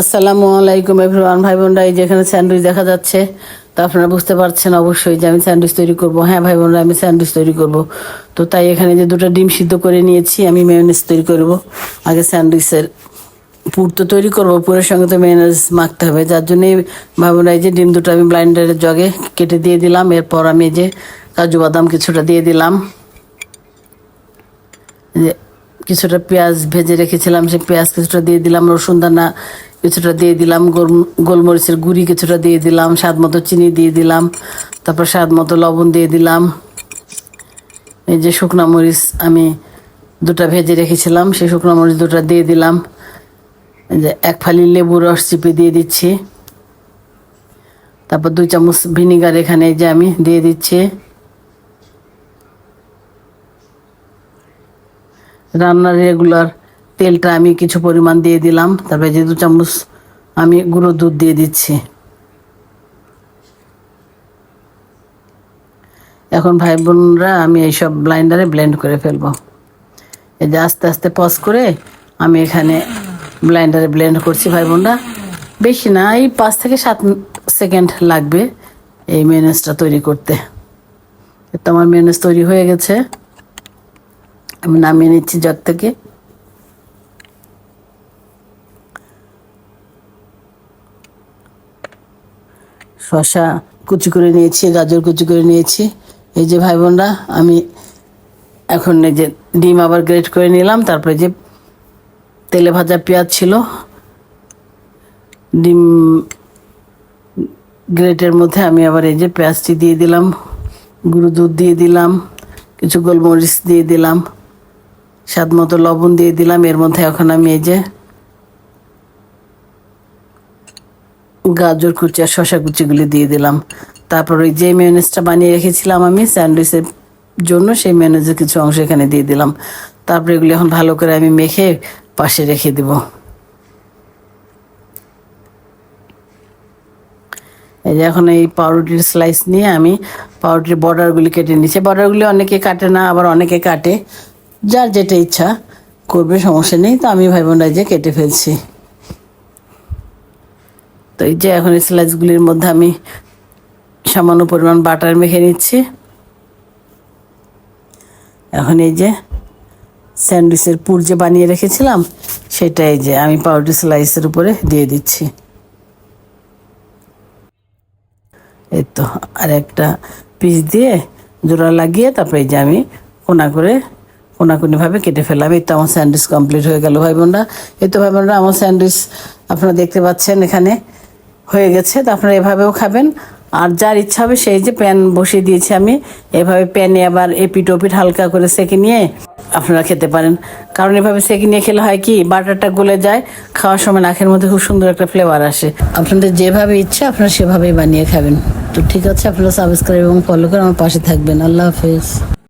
আসসালামু আলাইকুম এভরিওয়ান, ভাই বোনরা, এই যেখানে স্যান্ডউইচ দেখা যাচ্ছে। তো আপনারা বুঝতে পারছেন অবশ্যই যে আমি স্যান্ডউইচ তৈরি করব। হ্যাঁ ভাই বোনরা, আমি স্যান্ডউইচ তৈরি করব। তো তাই এখানে যে দুটো ডিম সিদ্ধ করে নিয়েছি, আমি মেয়োনিজ তৈরি করব। আগে স্যান্ডউইচের পুর তো তৈরি করব, পুরের সঙ্গে তো মেয়োনিজ মাখতে হবে। যার জন্যই ভাই বোনরা, এই যে ডিম দুটো আমি ব্লাইন্ডারের জগে কেটে দিয়ে দিলাম। এরপর আমি যে কাজু বাদাম কিছুটা দিয়ে দিলাম। যে কিছুটা পেঁয়াজ ভেজে রেখেছিলাম, সেই পেঁয়াজ কিছুটা দিয়ে দিলাম, রসুন দানা কিছুটা দিয়ে দিলাম, গোল- গোলমরিচের গুঁড়ি কিছুটা দিয়ে দিলাম, স্বাদ মতো চিনি দিয়ে দিলাম, তারপর স্বাদ মতো লবণ দিয়ে দিলাম। এই যে শুকনা মরিচ আমি দুটা ভেজে রেখেছিলাম, সেই শুকনো মরিচ দুটা দিয়ে দিলাম। যে এক ফালি লেবু রস চিপে দিয়ে দিচ্ছি। তারপর দুই চামচ ভিনিগার এখানে যে আমি দিয়ে দিচ্ছি। রান্নার রেগুলার তেলটা আমি কিছু পরিমাণ দিয়ে দিলাম। তারপরে যে দু চামচ আমি গুঁড়ো দুধ দিয়ে দিচ্ছি। এখন ভাই বোনরা আমি এইসব ব্লাইন্ডারে ব্লেন্ড করে ফেলব। এই যে আস্তে আস্তে পজ করে আমি এখানে ব্লাইন্ডারে ব্লেন্ড করছি ভাই বোনরা। বেশি না, এই পাঁচ থেকে সাত সেকেন্ড লাগবে এই মেনেজটা তৈরি করতে। তো আমার মেনেজ তৈরি হয়ে গেছে। আমি নামিয়ে নিচ্ছি জগ থেকে। শশা কুচি করে নিয়েছি, গাজর কুচি করে নিয়েছি। এই যে ভাই বোনরা, আমি এখন এই যে ডিম আবার গ্রেট করে নিলাম, তারপরে যে তেলে ভাজা পেঁয়াজ ছিল, ডিম গ্রেটের মধ্যে আমি আবার এই যে পেঁয়াজটি দিয়ে দিলাম, গুঁড়ো দুধ দিয়ে দিলাম, কিছু গোলমরিচ দিয়ে দিলাম। স্বাদ মতো লবণ দিয়ে দিলাম। এর মধ্যে এখন আমি এই যে গাজর কুচি আর শশা কুচিগুলি দিয়ে দিলাম। তারপর ওই যে মেয়নেজটা বানিয়ে রেখেছিলাম আমি স্যান্ডউইচের জন্য, সেই মেয়নেজের কিছু অংশ এখানে দিয়ে দিলাম। তারপরে এগুলি এখন ভালো করে আমি মেখে পাশে রেখে দিব। এই যে এখন এই পাউরুটির স্লাইস নিয়ে আমি পাউরুটির বর্ডারগুলি কেটে নিচ্ছি। বর্ডারগুলি অনেকে কাটে না, আবার অনেকে কাটে। যার যেটা ইচ্ছা করবে, সমস্যা নেই। তো আমি ভাই বোনরা যে কেটে ফেলছি। তো এই যে এখন এই স্লাইসগুলির মধ্যে আমি সামান্য পরিমাণ বাটার মেখে নিচ্ছি। এখন এই যে স্যান্ডউইচের পুর যে বানিয়ে রেখেছিলাম, সেটা এই যে আমি পাউরুটি স্লাইসের উপরে দিয়ে দিচ্ছি। এই তো, আর একটা পিস দিয়ে জোড়া লাগিয়ে তারপরে যে আমি কোনা করে কোনাকুনিভাবে কেটে ফেললাম। এই তো আমার স্যান্ডউইচ কমপ্লিট হয়ে গেল ভাই বোনরা। এই তো ভাই বোনরা, আমার স্যান্ডউইচ আপনারা দেখতে পাচ্ছেন এখানে হয়ে গেছে। তো আপনারা এভাবেও খাবেন। আর যার ইচ্ছা হবে সেই যে প্যান বসিয়ে দিয়েছি আমি। এভাবে প্যানে আবার এপিট ওপিট হালকা করে সেকে নিয়ে আপনারা খেতে পারেন। কারণ এভাবে সেকে নিয়ে খেলে হয় কি, বাটারটা গলে যায়, খাওয়ার সময় নাকের মধ্যে খুব সুন্দর একটা ফ্লেভার আসে। আপনাদের যেভাবে ইচ্ছা আপনারা সেভাবেই বানিয়ে খাবেন। তো ঠিক আছে, আপনারা সাবস্ক্রাইব এবং ফলো করে আমার পাশে থাকবেন। আল্লাহ হাফেজ।